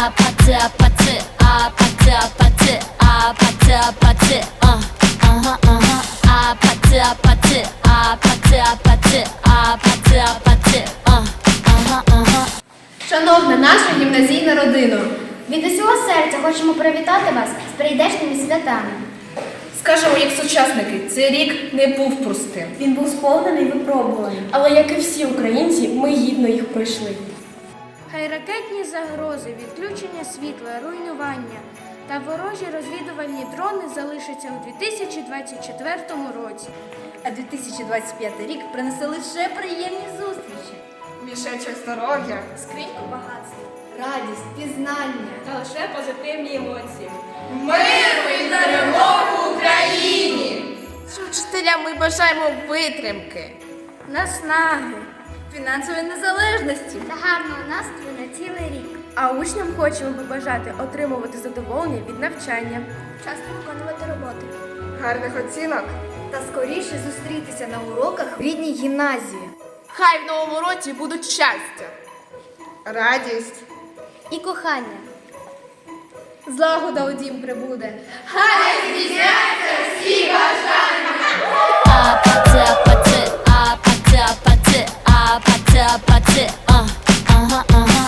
а пати, а а пати, а а пати, а а, ага, ага, а пати, а. Шановна наша гімназійна родина, від усього серця хочемо привітати вас з прийдешніми святами. Скажемо, як сучасники, цей рік не був простим. Він був сповнений випробуваний. Але як і всі українці, ми гідно їх пройшли. Хай ракетні загрози, відключення світла, руйнування та ворожі розвідувальні дрони залишаться у 2024 році. А 2025 рік принесе лише приємні зустрічі. Мішечок здоров'я. Скриньку багатства. Радість, пізнання. Та лише позитивні емоції. Вчителям ми бажаємо витримки. Наснаги. Фінансової незалежності. Та гарного настрою на цілий рік. А учням хочемо побажати отримувати задоволення від навчання. Вчасно виконувати роботи. Гарних оцінок. Та скоріше зустрітися на уроках в рідній гімназії. Хай в новому році будуть щастя. Радість. І кохання. Злагода у дім прибуде. Хай здійсняться всі! about it. Uh, uh huh, uh huh.